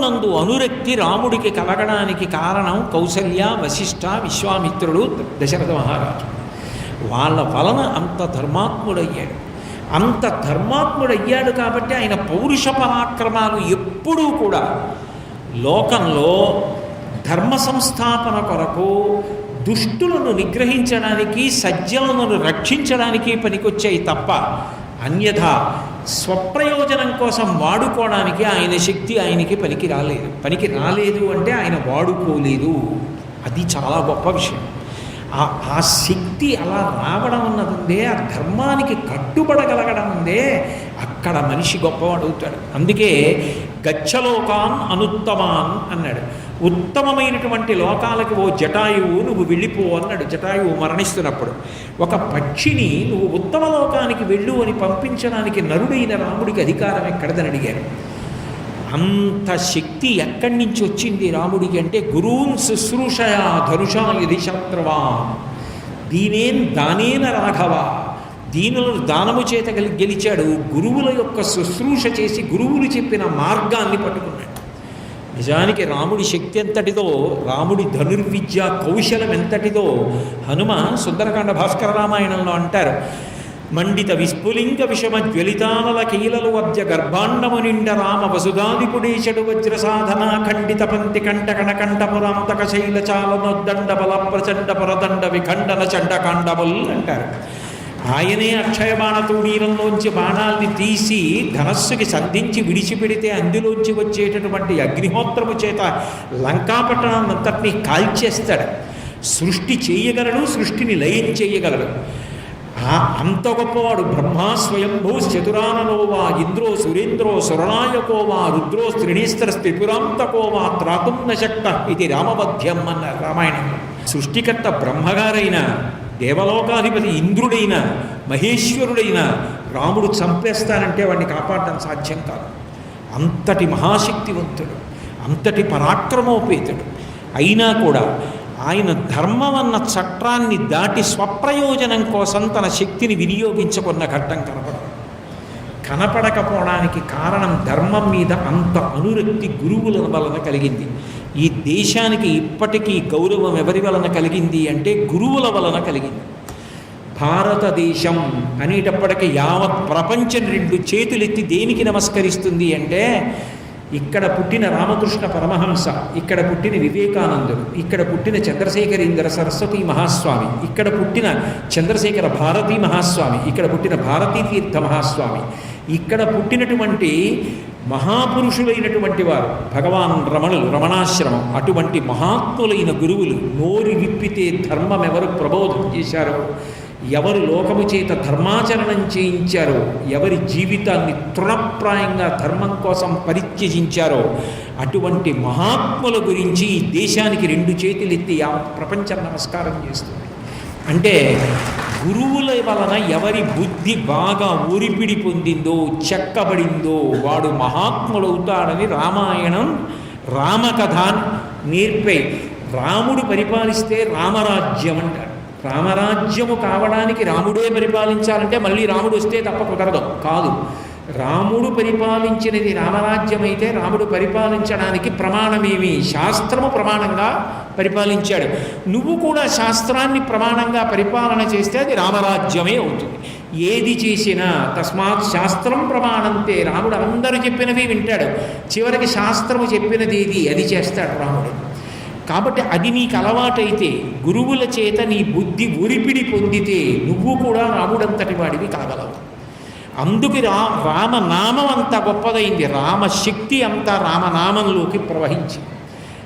ధర్మమునందు అనురక్తి రాముడికి కలగడానికి కారణం కౌసల్య వశిష్ఠ విశ్వామిత్రుడు దశరథ మహారాజు. వాళ్ళ వలన అంత ధర్మాత్ముడయ్యాడు. అంత ధర్మాత్ముడయ్యాడు కాబట్టి ఆయన పౌరుష పరాక్రమాలు ఎప్పుడూ కూడా లోకంలో ధర్మ సంస్థాపన కొరకు దుష్టులను నిగ్రహించడానికి సజ్జలను రక్షించడానికి పనికొచ్చాయి తప్ప అన్యథా స్వప్రయోజనం కోసం వాడుకోవడానికి ఆయన శక్తి ఆయనకి పనికి రాలేదు. పనికి రాలేదు అంటే ఆయన వాడుకోలేదు. అది చాలా గొప్ప విషయం. ఆ ఆ శక్తి అలా రావడం అన్నది ఆ ధర్మానికి కట్టుబడగలగడం ఉందే అక్కడ మనిషి గొప్పవాడవుతాడు. అందుకే గచ్చలోకాన్ అనుత్తమాన్ అన్నాడు. ఉత్తమమైనటువంటి లోకాలకు ఓ జటాయువు నువ్వు వెళ్ళిపో అన్నాడు. జటాయువు మరణిస్తున్నప్పుడు. ఒక పక్షిని నువ్వు ఉత్తమ లోకానికి వెళ్ళు అని పంపించడానికి నరుడైన రాముడికి అధికారం ఎక్కడదని అడిగారు. అంత శక్తి ఎక్కడి నుంచి వచ్చింది రాముడికి అంటే గురూన్ శుశ్రూషయా ధనుషా యది దీనేన్ దానేన రాఘవ దీనులను దానము చేత గెలి- గెలిచాడు. గురువుల యొక్క శుశ్రూష చేసి గురువులు చెప్పిన మార్గాన్ని పట్టుకున్నాడు. నిజానికి రాముడి శక్తి ఎంతటిదో రాముడి ధనుర్విద్య కౌశలం ఎంతటిదో హనుమ సుందరకాండ భాస్కర రామాయణంలో అంటారు. మండిత విస్ఫులింగ విషమ జ్వలితానల కీలలు వద్య గర్భాండము నిండ రామ వసుధాదిపుడేశడు వజ్ర సాధన ఖండిత పంతి కంట కణకంఠపురాంతక శైల చాలనొద్దండ బల ప్రచండ పరదండ విఖండన చండకాండముల్ అంటారు. ఆయనే అక్షయ బాణతూణీరంలోంచి బాణాల్ని తీసి ధనస్సుకి సంధించి విడిచిపెడితే అందులోంచి వచ్చేటటువంటి అగ్నిహోత్రము చేత లంకాపట్టణాన్ని అంతటినీ కాల్చేస్తాడు. సృష్టి చేయగలడు సృష్టిని లయం చేయగలడు. ఆ అంత గొప్పవాడు బ్రహ్మ స్వయంభూ చతురానలోవా ఇంద్రో సురేంద్రో సురణాయకోవా రుద్రో త్రిణీస్త్ర త్రిపురాంతకో త్రాతుం త్రాకున్న శక్త ఇది రామవధ్యం అన్నారు రామాయణం. సృష్టికర్త బ్రహ్మగారైన దేవలోకాధిపతి ఇంద్రుడైన మహేశ్వరుడైన రాముడు చంపేస్తానంటే వాడిని కాపాడటం సాధ్యం కాదు. అంతటి మహాశక్తివంతుడు అంతటి పరాక్రమోపేతుడు. అయినా కూడా ఆయన ధర్మం అన్న చట్టాన్ని దాటి స్వప్రయోజనం కోసం తన శక్తిని వినియోగించుకున్న ఘట్టం కనపడదు. కనపడకపోవడానికి కారణం ధర్మం మీద అంత అనురక్తి గురువుల వలన కలిగింది. ఈ దేశానికి ఇప్పటికీ గౌరవం ఎవరి వలన కలిగింది అంటే గురువుల వలన కలిగింది. భారతదేశం అనేటప్పటికీ యావత్ ప్రపంచం రెండు చేతులెత్తి దేనికి నమస్కరిస్తుంది అంటే ఇక్కడ పుట్టిన రామకృష్ణ పరమహంస ఇక్కడ పుట్టిన వివేకానందుడు ఇక్కడ పుట్టిన చంద్రశేఖరేంద్ర సరస్వతి మహాస్వామి ఇక్కడ పుట్టిన చంద్రశేఖర భారతీ మహాస్వామి ఇక్కడ పుట్టిన భారతీ తీర్థ మహాస్వామి ఇక్కడ పుట్టినటువంటి మహాపురుషులైనటువంటి వారు. భగవాన్ రమణులు రమణాశ్రమం. అటువంటి మహాత్ములైన గురువులు నోరు విప్పితే ధర్మం ఎవరు ప్రబోధం చేశారో? ఎవరు లోకము చేత ధర్మాచరణం చేయించారో? ఎవరి జీవితాన్ని తృణప్రాయంగా ధర్మం కోసం పరిత్యజించారో? అటువంటి మహాత్ముల గురించి దేశానికి రెండు చేతులు ఎత్తి ప్రపంచం నమస్కారం చేస్తుంది. అంటే గురువుల వలన ఎవరి బుద్ధి బాగా ఊరిపిడి పొందిందో చెక్కబడిందో వాడు మహాత్ముడవుతాడని రామాయణం రామకథ నేర్పే. రాముడు పరిపాలిస్తే రామరాజ్యం అంటాడు. రామరాజ్యము కావడానికి రాముడే పరిపాలించాలంటే మళ్ళీ రాముడు వస్తే తప్ప కుదరదు. కాదు. రాముడు పరిపాలించినది రామరాజ్యం అయితే రాముడు పరిపాలించడానికి ప్రమాణమేమి? శాస్త్రము ప్రమాణంగా పరిపాలించాడు. నువ్వు కూడా శాస్త్రాన్ని ప్రమాణంగా పరిపాలన చేస్తే అది రామరాజ్యమే అవుతుంది. ఏది చేసినా తస్మాత్ శాస్త్రం ప్రమాణంతే. రాముడు అందరూ చెప్పినవి వింటాడు. చివరికి శాస్త్రము చెప్పినది ఏది? అది చేస్తాడు రాముడు. కాబట్టి అది నీకు అలవాటైతే గురువుల చేత నీ బుద్ధి ఉరిపిడి పొందితే నువ్వు కూడా రాముడంతటి వాడివి కాగలవు. అందుకు రా రామనామం అంత గొప్పదైంది. రామశక్తి అంతా రామనామంలోకి ప్రవహించింది.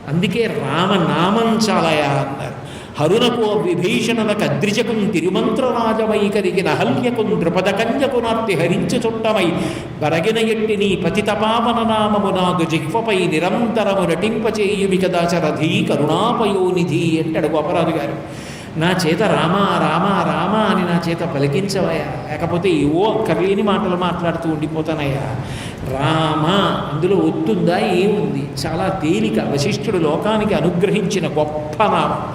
అందుకే రామనామం చాలయా అన్నారు. హరునకు విభీషణులకు అద్రిజకుం తిరుమంత్రరాజమైకరిగిన హల్యకుం ద్రుపద కన్యకునార్తి హరించు చుట్టమై బరగిన ఎట్టి నీ పతితపావన నామము నాకు జిహ్వపై నిరంతరము నటింపచేయుమి కదా చరధీ కరుణాపయోనిధి అంటాడు గోపరాజు గారు. నా చేత రామ రామ రామ అని నా చేత పలికించవయ్యా. లేకపోతే ఏవో అక్కర్లేని మాటలు మాట్లాడుతూ ఉండిపోతానయ్యా. రామ అందులో ఒత్తుందా ఏముంది? చాలా తేలిక వశిష్ఠుడు లోకానికి అనుగ్రహించిన గొప్ప నామం.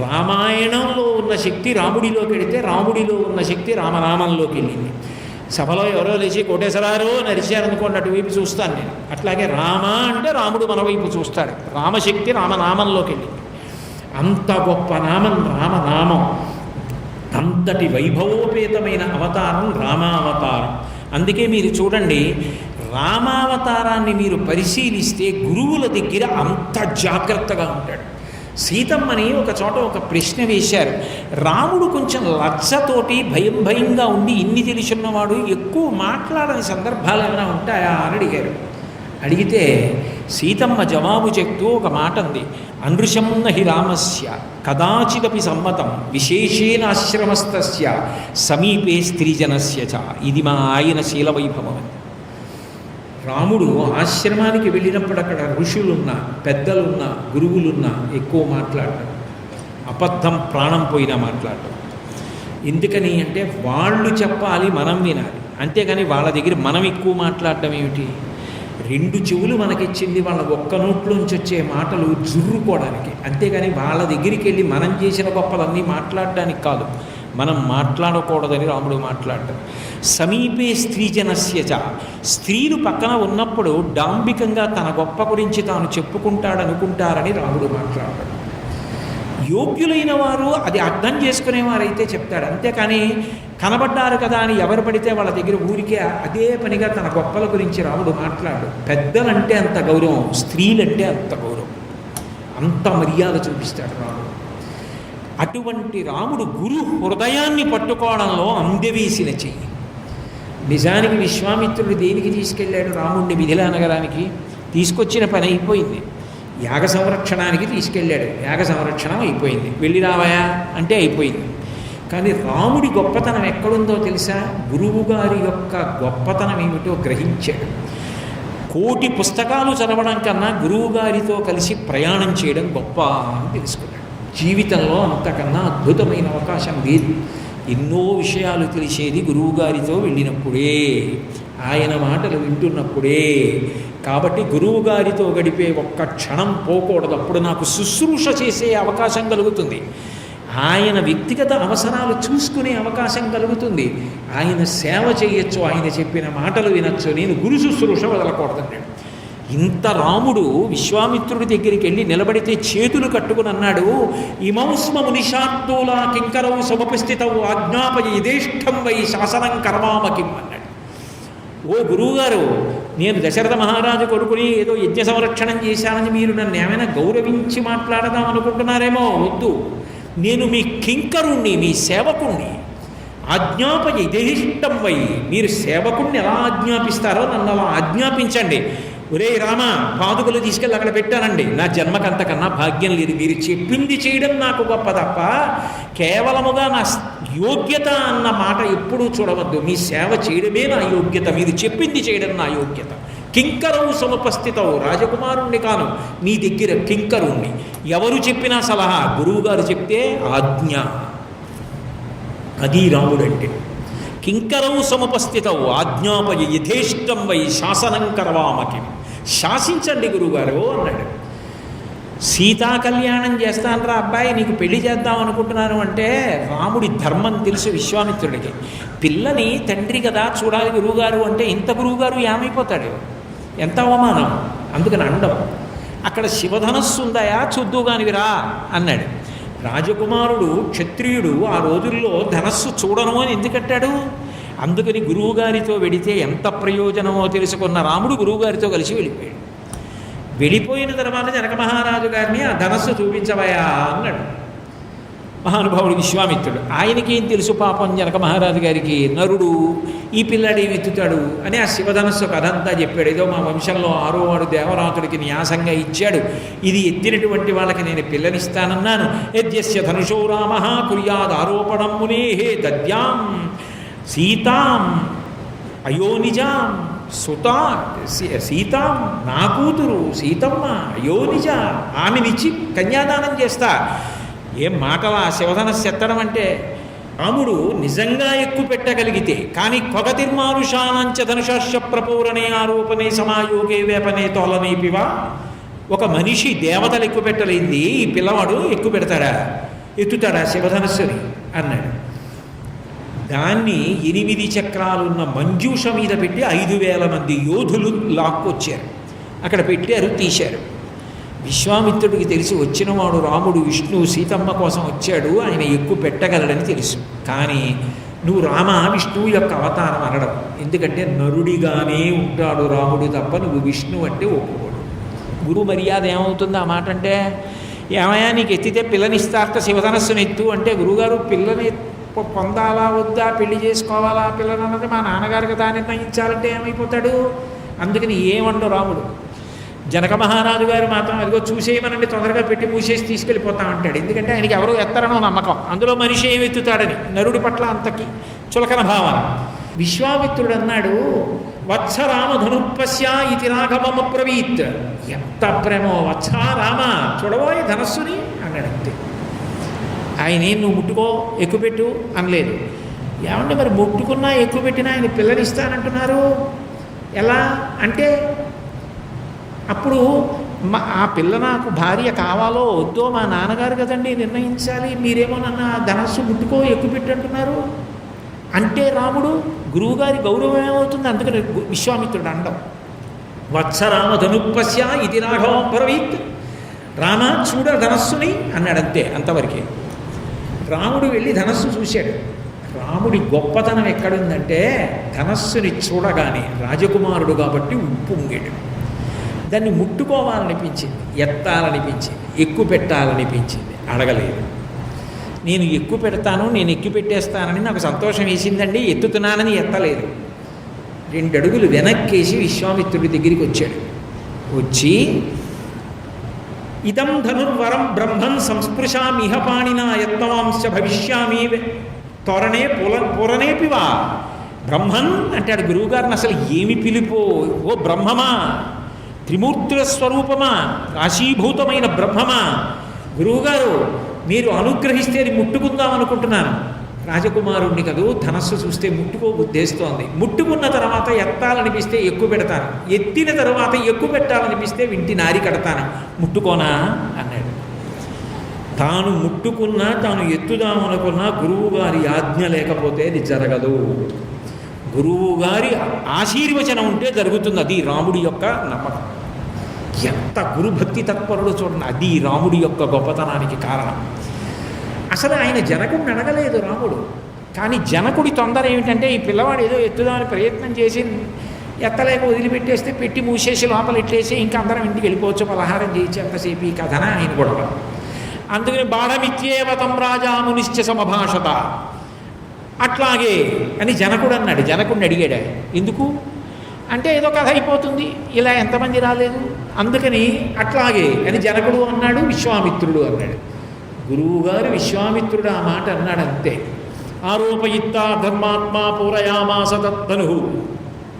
రామాయణంలో ఉన్న శక్తి రాముడిలోకి వెడితే రాముడిలో ఉన్న శక్తి రామనామంలోకి వెళ్ళింది. సభలో ఎవరో లేచి కోటేశ్వరారు నరిచారనుకోండి అటువైపు చూస్తాను నేను. అట్లాగే రామ అంటే రాముడు మన వైపు చూస్తాడు. రామశక్తి రామనామంలోకి వెళ్ళి అంత గొప్ప నామం రామనామం. అంతటి వైభవోపేతమైన అవతారం రామావతారం. అందుకే మీరు చూడండి రామావతారాన్ని మీరు పరిశీలిస్తే గురువుల దగ్గర అంత జాగ్రత్తగా ఉంటాడు. సీతమ్మని ఒక చోట ఒక ప్రశ్న వేశారు. రాముడు కొంచెం లచ్చతోటి భయం భయంగా ఉండి ఇన్ని తెలుసున్నవాడు ఎక్కువ మాట్లాడని సందర్భాలు ఏమైనా ఉంటాయా అని అడిగారు. అడిగితే సీతమ్మ జవాబు చెప్తూ ఒక మాట అంది అనృశం హి రామస్య కదాచిదపి సమ్మతం విశేషేణ ఆశ్రమస్తస్య సమీపే స్త్రీజనస్య చ ఇది మా ఆయన శీల వైభవం రాముడు ఆశ్రమానికి వెళ్ళినప్పుడు అక్కడ ఋషులున్నా పెద్దలున్నా గురువులున్నా ఎక్కువ మాట్లాడటం అబద్ధం ప్రాణం పోయినా మాట్లాడటం ఎందుకని అంటే వాళ్ళు చెప్పాలి మనం వినాలి. అంతేగాని వాళ్ళ దగ్గర మనం ఎక్కువ మాట్లాడటం ఏమిటి? రెండు చెవులు మనకిచ్చింది వాళ్ళ ఒక్క నోట్లోంచి వచ్చే మాటలు జుర్రుకోవడానికి. అంతేగాని వాళ్ళ దగ్గరికి వెళ్ళి మనం చేసిన గొప్పలన్నీ మాట్లాడడానికి కాదు. మనం మాట్లాడకూడదని రాముడు మాట్లాడటం సమీపే స్త్రీజనస్య స్త్రీలు పక్కన ఉన్నప్పుడు డాంబికంగా తన గొప్ప గురించి తాను చెప్పుకుంటాడనుకుంటారని రాముడు మాట్లాడటం యోగ్యులైన వారు అది అర్థం చేసుకునేవారైతే చెప్తాడు. అంతేకాని కనబడ్డారు కదా అని ఎవరు పడితే వాళ్ళ దగ్గర ఊరికే అదే పనిగా తన గొప్పల గురించి రాముడు మాట్లాడు. పెద్దలంటే అంత గౌరవం స్త్రీలంటే అంత గౌరవం. అంత మర్యాద చూపిస్తాడు రాముడు. అటువంటి రాముడు గురు హృదయాన్ని పట్టుకోవడంలో అందవేసిన చెయ్యి. నిజానికి విశ్వామిత్రుడు దేనికి తీసుకెళ్ళాడు రాముడిని మిథిలా నగరానికి? తీసుకొచ్చిన పని అయిపోయింది. యాగ సంరక్షణానికి తీసుకెళ్ళాడు. యాగ సంరక్షణం అయిపోయింది. వెళ్ళి రావాయా అంటే అయిపోయింది. కానీ రాముడి గొప్పతనం ఎక్కడుందో తెలుసా? గురువు గారి యొక్క గొప్పతనం ఏమిటో గ్రహించాడు. కోటి పుస్తకాలు చదవడం కన్నా గురువు గారితో కలిసి ప్రయాణం చేయడం గొప్ప అని తెలుసుకున్నాడు. జీవితంలో అంతకన్నా అద్భుతమైన అవకాశం లేదు. ఎన్నో విషయాలు తెలిసేది గురువుగారితో వెళ్ళినప్పుడే ఆయన మాటలు వింటున్నప్పుడే. కాబట్టి గురువుగారితో గడిపే ఒక్క క్షణం పోకూడదు. అప్పుడు నాకు శుశ్రూష చేసే అవకాశం కలుగుతుంది. ఆయన వ్యక్తిగత అవసరాలు చూసుకునే అవకాశం కలుగుతుంది. ఆయన సేవ చేయొచ్చు ఆయన చెప్పిన మాటలు వినొచ్చు నేను గురు శుశ్రూష వదలకూడదన్నాడు ఇంత రాముడు విశ్వామిత్రుడి దగ్గరికి వెళ్ళి నిలబడితే చేతులు కట్టుకుని అన్నాడు ఇమౌస్మ మునిషాత్తులా కింకరవు సమపస్థితవు ఆజ్ఞాపయ ఇదేష్టం వై శాసనం కర్మామకిం అన్నాడు. ఓ గురువుగారు నేను దశరథ మహారాజు కొడుకుని ఏదో యజ్ఞ సంరక్షణం చేశానని మీరు నన్ను ఏమైనా గౌరవించి మాట్లాడదాం అనుకుంటున్నారేమో వద్దు. నేను మీ కింకరుణ్ణి మీ సేవకుణ్ణి ఆజ్ఞాపయ దేహిష్టం వై మీరు సేవకుణ్ణి ఎలా ఆజ్ఞాపిస్తారో నన్ను అలా ఆజ్ఞాపించండి. ఒరే రామ పాదుకలు తీసుకెళ్ళి అక్కడ పెట్టానండి. నా జన్మకంతకన్నా భాగ్యం లేదు. మీరు చెప్పింది చేయడం నాకు గొప్ప తప్ప కేవలముగా నా యోగ్యత అన్న మాట ఎప్పుడూ చూడవద్దు. మీ సేవ చేయడమే నా యోగ్యత. మీరు చెప్పింది చేయడం నా యోగ్యత. కింకరవు సముపస్థితవు రాజకుమారుణ్ణి కాను. నీ దగ్గర కింకరుణ్ణి ఎవరు చెప్పినా సలహా? గురువుగారు చెప్తే ఆజ్ఞ. అది రాముడంటే కింకరవు సముపస్థితవు ఆజ్ఞాపయ యథేష్టం వై శాసనం కరవామకి. శాసించండి గురువుగారు అన్నాడు. సీతా కళ్యాణం చేస్తానరా అబ్బాయి నీకు పెళ్ళి చేద్దాం అనుకుంటున్నాను అంటే రాముడి ధర్మం తెలుసు విశ్వామిత్రుడికి. పిల్లని తండ్రి కదా చూడాలి గురువుగారు అంటే ఇంత గురువుగారు ఏమైపోతాడు? ఎంత అవమానం? అందుకని అండం అక్కడ శివధనస్సు ఉందాయా? చూద్దుగానివిరా అన్నాడు. రాజకుమారుడు క్షత్రియుడు ఆ రోజుల్లో ధనస్సు చూడను అని ఎందుకట్టాడు అందుకని గురువుగారితో వెడితే ఎంత ప్రయోజనమో తెలుసుకున్న రాముడు గురువుగారితో కలిసి వెళ్ళిపోయాడు. వెళ్ళిపోయిన తర్వాత జనక మహారాజు గారిని ఆ ధనస్సు చూపించవయా? అన్నాడు. మహానుభావుడు విశ్వామిత్రుడు ఆయనకేం తెలుసు పాపం? జనక మహారాజు గారికి నరుడు ఈ పిల్లాడే వెతుతాడు అని ఆ శివధనస్సు కథ అంతా చెప్పాడు. ఏదో మా వంశంలో ఆరోవాడు దేవరాతుడికి న్యాసంగా ఇచ్చాడు. ఇది ఎత్తినటువంటి వాళ్ళకి నేను పిల్లనిస్తానన్నాను. యజ్ఞస్య ధనుషో రామ కుర్యాద్ ఆరోపణం మునే హే దద్యాం సీతాం అయోనిజాం సుతా సీతాం నా కూతురు సీతమ్మ అయోనిజ ఆమెనిచ్చి కన్యాదానం చేస్తా. ఏం మాటలా శివధనస్సు ఎత్తడం అంటే రాముడు నిజంగా ఎక్కువ పెట్టగలిగితే కానీ కొగతిర్మానుషానంచ ధనుషాస్య ప్రపూరణే ఆరోపణే సమాయోగే వేపనే తోలనేపివా ఒక మనిషి దేవతలు ఎక్కువ పెట్టలేంది ఈ పిల్లవాడు ఎక్కువ పెడతాడా? ఎత్తుతాడా శివధనస్సుని అన్నాడు. దాన్ని ఎనిమిది చక్రాలున్న మంజూష మీద పెట్టి ఐదు వేల మంది యోధులు లాక్కొచ్చారు. అక్కడ పెట్టారు తీశారు. విశ్వామిత్రుడికి తెలిసి వచ్చినవాడు రాముడు విష్ణువు సీతమ్మ కోసం వచ్చాడు ఆయన ఎక్కువ పెట్టగలడని తెలుసు. కానీ నువ్వు రామ విష్ణువు యొక్క అవతారం అనడం. ఎందుకంటే నరుడిగానే ఉంటాడు రాముడు తప్ప నువ్వు విష్ణువు అంటే ఒప్పుకోడు. గురువు మర్యాద ఏమవుతుంది ఆ మాట అంటే ఏమయ్యా నీకు ఎత్తితే పిల్లనిస్తార్త శివధనస్సును ఎత్తు అంటే గురువుగారు పిల్లని పొందాలా వద్దా పెళ్ళి చేసుకోవాలా పిల్లనన్నది మా నాన్నగారు కదా నిర్ణయించాలంటే ఏమైపోతాడు? అందుకని ఏమండు రాముడు? జనక మహారాజు గారు మాత్రం అదిగో చూసేయమనండి తొందరగా పెట్టి మూసేసి తీసుకెళ్ళిపోతా అంటాడు. ఎందుకంటే ఆయనకి ఎవరు ఎత్తారనో నమ్మకం. అందులో మనిషి ఏమి ఎత్తుతాడని నరుడి పట్ల అంతకి చులకన భావన. విశ్వామిత్రుడు అన్నాడు వత్స రామ ధనుర్పశ్య ఇది రాఘవమ ప్రవీత్. ఎంత ప్రేమో వత్స రామ చూడబోయే ధనస్సుని? అన్నాడు అంతే. ఆయన ఏం నువ్వు ముట్టుకో ఎక్కుపెట్టు అనలేదు. ఏమంటే మరి ముట్టుకున్నా ఎక్కువ పెట్టినా ఆయన పిల్లనిస్తానంటున్నారు? ఎలా? అంటే అప్పుడు మా ఆ పిల్ల నాకు భార్య కావాలో వద్దో మా నాన్నగారు కదండి నిర్ణయించాలి. మీరేమో నన్ను ఆ ధనస్సు ముట్టుకో ఎక్కుపెట్టంటున్నారు అంటే రాముడు గురువుగారి గౌరవం ఏమవుతుంది? అందుకని విశ్వామిత్రుడు అండం. వత్సరామ ధనుపశ్య ఇది రాఘవం పరవీత్. రామ చూడ ధనస్సుని అన్నాడు అంతే అంతవరకే. రాముడు వెళ్ళి ధనస్సు చూశాడు. రాముడి గొప్పతనం ఎక్కడుందంటే ధనస్సుని చూడగానే రాజకుమారుడు కాబట్టి ఉప్పు ఉప్పొంగాడు దాన్ని ముట్టుకోవాలనిపించింది ఎత్తాలనిపించింది ఎక్కువ పెట్టాలనిపించింది అడగలేదు. నేను ఎక్కువ పెడతాను నేను ఎక్కువ పెట్టేస్తానని నాకు సంతోషం వేసిందండి ఎత్తుతున్నానని ఎత్తలేదు. రెండు అడుగులు వెనక్కేసి విశ్వామిత్రుడి దగ్గరికి వచ్చాడు. వచ్చి ఇదం ధనుర్వరం బ్రహ్మన్ సంస్పృశామిహ పాణిన యత్నవాంశ భవిష్యామి త్వరనే పుల పురనేపివా బ్రహ్మన్? అంటాడు గురువుగారిని అసలు ఏమి పిలిపో? ఓ బ్రహ్మమా? త్రిమూర్తుల స్వరూపమా? రాశీభూతమైన బ్రహ్మమా? గురువుగారు మీరు అనుగ్రహిస్తే అది ముట్టుకుందాం అనుకుంటున్నాను రాజకుమారుణ్ణి కదూ ధనస్సు చూస్తే ముట్టుకోబుద్దేస్తోంది ముట్టుకున్న తర్వాత ఎత్తాలనిపిస్తే ఎక్కువ పెడతాను. ఎత్తిన తర్వాత ఎక్కువ పెట్టాలనిపిస్తే వింటి నారి కడతాను. ముట్టుకోనా? అన్నాడు. తాను ముట్టుకున్నా తాను ఎత్తుదామనుకున్నా గురువు గారి ఆజ్ఞ లేకపోతే అది జరగదు. గురువు గారి ఆశీర్వచనం ఉంటే జరుగుతుంది. అది రాముడి యొక్క నమ్మకం. ఎంత గురుభక్తి తత్పరుడు చూడండి. అది రాముడి యొక్క గొప్పతనానికి కారణం. అసలు ఆయన జనకుడిని అడగలేదు రాముడు. కానీ జనకుడి తొందర ఏమిటంటే ఈ పిల్లవాడు ఏదో ఎత్తుదామని ప్రయత్నం చేసి ఎత్తలేక వదిలిపెట్టేస్తే పెట్టి మూసేసి లోపల ఇట్లేసి ఇంకా అందరం ఇంటికి వెళ్ళిపోవచ్చు. పలహారం చేయించి ఎంతసేపు ఈ కథన ఆయన గొడవ. అందుకని బాణమిత్యేవతం రాజామునిశ్చ సమభాషత. అట్లాగే అని జనకుడు అన్నాడు. జనకుడిని అడిగాడు. ఎందుకు? అంటే ఏదో కథ అయిపోతుంది. ఇలా ఎంతమంది రాలేదు? అందుకని అట్లాగే అని జనకుడు అన్నాడు విశ్వామిత్రుడు అన్నాడు. గురువుగారు విశ్వామిత్రుడు ఆ మాట అన్నాడు అంతే. ఆరోపయిత్తా ధర్మాత్మా పూరయామాస తత్తను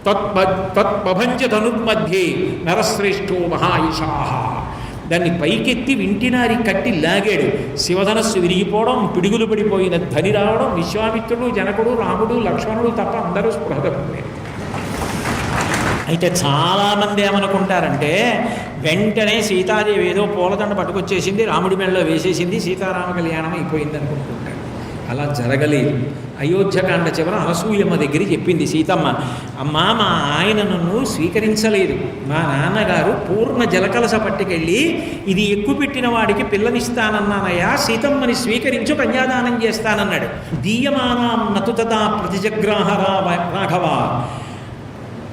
తత్ప తత్పభంజ ధనుర్మధ్యే నరశ్రేష్ఠో మహాయుషాహ దాన్ని పైకెత్తి వింటినారి కట్టి లాగాడు. శివధనస్సు విరిగిపోవడం పిడుగులు పడిపోయిన ధని రావడం విశ్వామిత్రుడు జనకుడు రాముడు లక్ష్మణుడు తప్ప అందరూ స్పృహ తప్పిపోయారు అయితే చాలామంది ఏమనుకుంటారంటే వెంటనే సీతాదేవి ఏదో పూలదండ పట్టుకొచ్చేసింది రాముడి మెడలో వేసేసింది సీతారామ కళ్యాణం అయిపోయింది అనుకుంటుంటారు అలా జరగలేదు. అయోధ్యకాండ చివర అనసూయమ్మ దగ్గర చెప్పింది సీతమ్మ అమ్మా మా ఆయన నన్ను స్వీకరించలేదు. మా నాన్నగారు పూర్ణ జలకలస పట్టుకెళ్ళి ఇది ఎక్కువ పెట్టిన వాడికి పిల్లనిస్తానన్నానయ్యా సీతమ్మని స్వీకరించు కన్యాదానం చేస్తానన్నాడు. దీయమానాం నతుతదా ప్రతిజగ్రాహరా రాఘవ.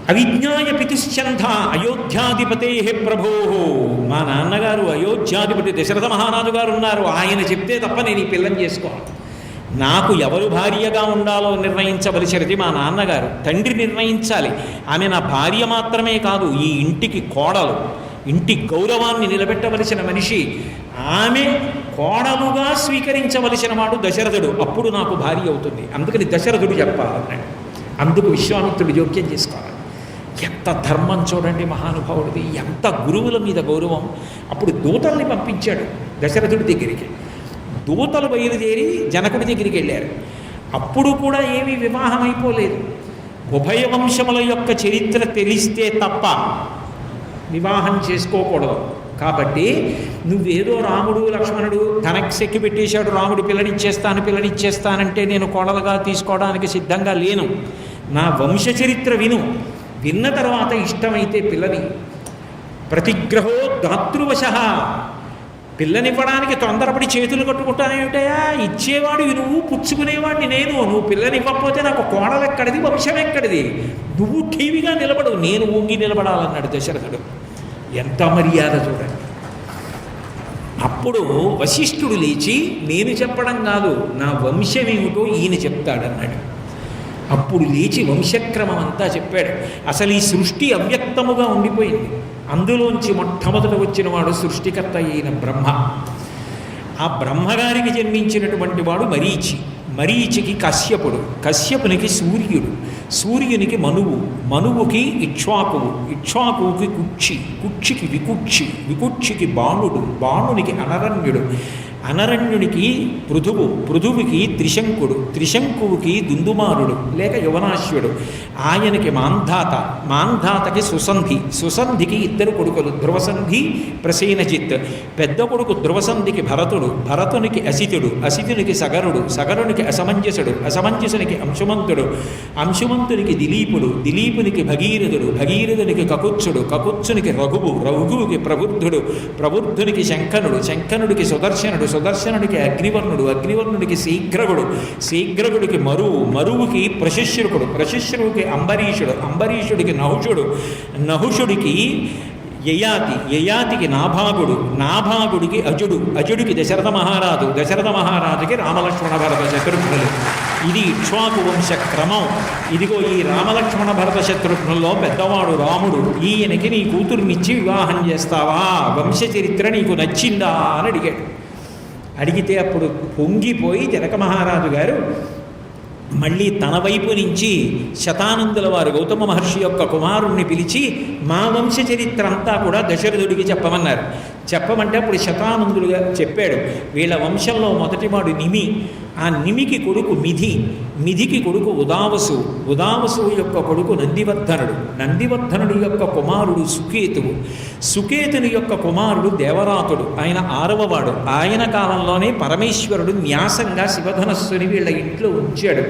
అవిజ్ఞాయ పితిశ్చంధ అయోధ్యాధిపతే ప్రభో. మా నాన్నగారు అయోధ్యాధిపతి దశరథ మహారాజు గారు ఉన్నారు. ఆయన చెప్తే తప్ప నేను ఈ పిల్లని చేసుకోవాలి నాకు ఎవరు భార్యగా ఉండాలో నిర్ణయించవలసినది మా నాన్నగారు. తండ్రి నిర్ణయించాలి. ఆమె నా భార్య మాత్రమే కాదు ఈ ఇంటికి కోడలు ఇంటి గౌరవాన్ని నిలబెట్టవలసిన మనిషి ఆమె కోడలుగా స్వీకరించవలసిన వాడు దశరథుడు. అప్పుడు నాకు భార్య అవుతుంది. అందుకని దశరథుడు చెప్పాలన్నాడు అందుకు విశ్వామిత్రుడు జోక్యం చేసుకోవాలి. ఎంత ధర్మం చూడండి మహానుభావుడిది. ఎంత గురువుల మీద గౌరవం. అప్పుడు దూతల్ని పంపించాడు దశరథుడి దగ్గరికి. దూతలు బయలుదేరి జనకుడి దగ్గరికి వెళ్ళారు. అప్పుడు కూడా ఏమీ వివాహం అయిపోలేదు. ఉభయ వంశముల యొక్క చరిత్ర తెలిస్తే తప్ప వివాహం చేసుకోకూడదు. కాబట్టి నువ్వేదో రాముడు లక్ష్మణుడు తనకి సెక్కి పెట్టేశాడు రాముడు పిల్లనిచ్చేస్తాను పిల్లనిచ్చేస్తానంటే నేను కోడలుగా తీసుకోవడానికి సిద్ధంగా లేను. నా వంశ చరిత్ర విను. విన్న తర్వాత ఇష్టమైతే పిల్లని. ప్రతిగ్రహో దాతృవశ. పిల్లనివ్వడానికి తొందరపడి చేతులు కట్టుకుంటానేమిటయా ఇచ్చేవాడు నువ్వు పుచ్చుకునేవాడిని నేను. నువ్వు పిల్లనివ్వకపోతే నాకు కోడలు ఎక్కడిది వంశం ఎక్కడిది? నువ్వు టీవీగా నిలబడు నేను ఊంగి నిలబడాలన్నాడు దశరథుడు. ఎంత మర్యాద చూడండి. అప్పుడు వశిష్ఠుడు లేచి నేను చెప్పడం కాదు నా వంశం ఏమిటో ఈయన చెప్తాడన్నాడు. అప్పుడు లేచి వంశక్రమం అంతా చెప్పాడు. అసలు ఈ సృష్టి అవ్యక్తముగా ఉండిపోయింది. అందులోంచి మొట్టమొదట వచ్చినవాడు సృష్టికర్త అయిన బ్రహ్మ. ఆ బ్రహ్మగారికి జన్మించినటువంటి వాడు మరీచి. మరీచికి కశ్యపుడు కశ్యపునికి సూర్యుడు సూర్యునికి మనువు మనువుకి ఇక్ష్వాకువు ఇక్ష్వాకువుకి కుక్షి కుక్షికి వికుక్షి వికుక్షికి బాణుడు బాణునికి అనరణ్యుడు అనరణ్యుడికి పృథువు పృథువుకి త్రిశంకుడు త్రిశంకువుకి దుందుమారుడు లేక యువనాశ్యుడు ఆయనకి మాంధాత మాంధాతకి సుసంధి సుసంధికి ఇద్దరు కొడుకులు ధ్రువసంధి ప్రసీనజిత్. పెద్ద కొడుకు ధ్రువసంధికి భరతుడు భరతునికి అసితుడు అసితునికి సగరుడు సగరునికి అసమంజసుడు అసమంజసునికి అంశుమంతుడు అంశుమంతునికి దిలీపుడు దిలీపునికి భగీరథుడు భగీరథునికి కకుచ్చుడు కకుచ్చునికి రఘువు రఘువుకి ప్రబుద్ధుడు ప్రబుద్ధునికి శంకనుడు శంకనుడికి సుదర్శనుడు సుదర్శనుడికి అగ్నివర్ణుడు అగ్నివర్ణుడికి శీఘ్రగుడు శీఘ్రగుడికి మరువు మరువుకి ప్రశిష్యుకుడు ప్రశిష్యుడికి అంబరీషుడు అంబరీషుడికి నహుషుడు నహుషుడికి యయాతి యయాతికి నాభాగుడు నాభాగుడికి అజుడు అజుడికి దశరథ మహారాజు దశరథ మహారాజుకి రామలక్ష్మణ భరత శత్రుఘ్నులు. ఇది ఇక్ష్వాకు వంశ క్రమం ఇదిగో ఈ రామలక్ష్మణ భరత శత్రుఘ్నుల్లో పెద్దవాడు రాముడు. ఈయనకి నీ కూతురునిచ్చి వివాహం చేస్తావా? వంశ చరిత్ర నీకు నచ్చిందా? అని అడిగాడు. అడిగితే అప్పుడు పొంగిపోయి జనక మహారాజు గారు మళ్ళీ తన వైపు నుంచి శతానందుల వారు గౌతమ మహర్షి యొక్క కుమారుణ్ణి పిలిచి మా వంశ చరిత్ర అంతా కూడా దశరథుడికి చెప్పమన్నారు. చెప్పమంటే అప్పుడు శతానందులుగా చెప్పాడు. వీళ్ళ వంశంలో మొదటివాడు నిమి. ఆ నిమికి కొడుకు మిధి మిధికి కొడుకు ఉదావసు. ఉదావసు యొక్క కొడుకు నందివర్ధనుడు. నందివర్ధనుడి యొక్క కుమారుడు సుకేతువు. సుకేతుని యొక్క కుమారుడు దేవరాతుడు. ఆయన ఆరవవాడు. ఆయన కాలంలోనే పరమేశ్వరుడు న్యాసంగా శివధనస్సుని వీళ్ళ ఇంట్లో ఉంచాడు.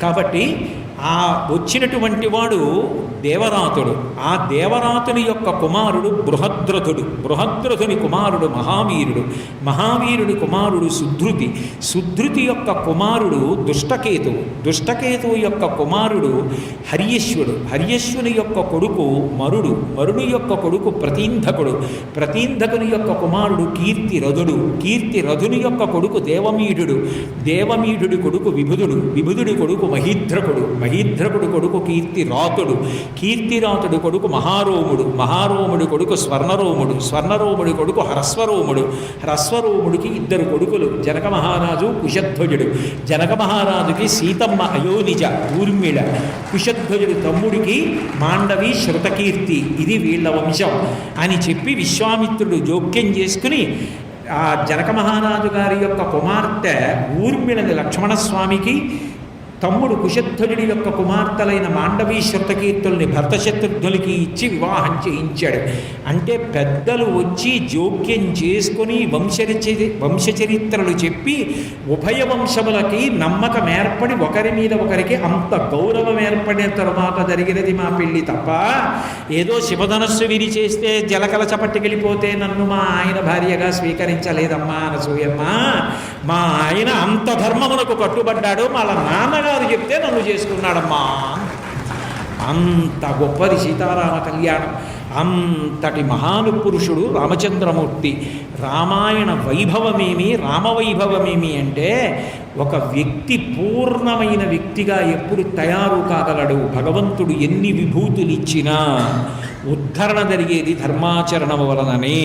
కాబట్టి ఆ వచ్చినటువంటి వాడు దేవరాతుడు. ఆ దేవరాతుని యొక్క కుమారుడు బృహద్రథుడు. బృహద్రథుని కుమారుడు మహావీరుడు. మహావీరుడి కుమారుడు సుధృతి. సుధృతి యొక్క కుమారుడు దుష్టకేతువు. దుష్టకేతువు యొక్క కుమారుడు హర్యశ్వుడు హర్యశ్వుని యొక్క కొడుకు మరుడు. మరుడు యొక్క కొడుకు ప్రతీంధకుడు. ప్రతీంధకుని యొక్క కుమారుడు కీర్తి రథుడు కీర్తి రథుని యొక్క కొడుకు దేవమీఢుడు దేవమీఢుడి కొడుకు విభుధుడు విభుదుడి కొడుకు మహీధ్రకుడు మహీధ్రకుడు కొడుకు కీర్తి రాతుడు కీర్తిరాతుడు కొడుకు మహారోముడు. మహారోముడి కొడుకు స్వర్ణరోముడు. స్వర్ణరోముడి కొడుకు హ్రస్వరోముడు. హ్రస్వరోముడికి ఇద్దరు కొడుకులు. జనక మహారాజు కుశధ్వజుడు. జనక మహారాజుకి సీతమ్మ అయోనిజ ఊర్మిళ. కుషధ్వజుడు తమ్ముడికి మాండవి శృతకీర్తి. ఇది వీళ్ళ వంశం అని చెప్పి విశ్వామిత్రుడు జోక్యం చేసుకుని ఆ జనక మహారాజు గారి యొక్క కుమార్తె ఊర్మిళని లక్ష్మణస్వామికి తమ్ముడు కుశధ్వజుడి యొక్క కుమార్తెలైన మాండవీ శృతకీర్తుల్ని భర్త శత్రుఘ్నులకి ఇచ్చి వివాహం చేయించాడు. అంటే పెద్దలు వచ్చి జోక్యం చేసుకొని వంశచరి వంశచరిత్రలు చెప్పి ఉభయ వంశములకి నమ్మకం ఏర్పడి ఒకరి మీద ఒకరికి అంత గౌరవం ఏర్పడిన తర్వాత జరిగినది మా పెళ్ళి తప్ప ఏదో శివధనస్సు విరిచేస్తే జలకల చపట్టుకెళ్ళిపోతే నన్ను మా ఆయన భార్యగా స్వీకరించలేదమ్మా అనసూయమ్మ మా ఆయన అంత ధర్మమునకు కట్టుబడ్డాడు వాళ్ళ నాన్నగారు చెప్తే నన్ను చేసుకున్నాడమ్మా. అంత గొప్పది సీతారామ కళ్యాణం. అంతటి మహానుపురుషుడు రామచంద్రమూర్తి. రామాయణ వైభవమేమి రామవైభవమేమి అంటే ఒక వ్యక్తి పూర్ణమైన వ్యక్తిగా ఎప్పుడు తయారు కాగలడు. భగవంతుడు ఎన్ని విభూతులు ఇచ్చినా ఉద్ధరణ జరిగేది ధర్మాచరణము వలననే.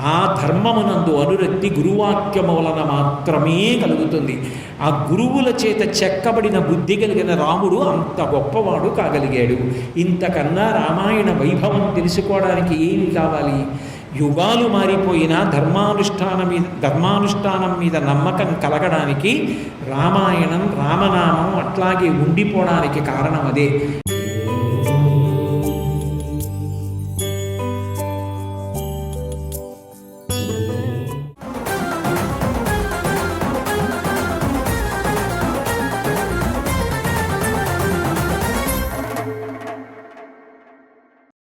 ఆ ధర్మమునందు అనురక్తి గురువాక్యము వలన మాత్రమే కలుగుతుంది. ఆ గురువుల చేత చెక్కబడిన బుద్ధి కలిగిన రాముడు అంత గొప్పవాడు కాగలిగాడు. ఇంతకన్నా రామాయణ వైభవం తెలుసుకోవడానికి ఏమి కావాలి? యుగాలు మారిపోయినా ధర్మానుష్ఠానం మీద ధర్మానుష్ఠానం మీద నమ్మకం కలగడానికి రామాయణం రామనామం అట్లాగే ఉండిపోవడానికి కారణం అదే.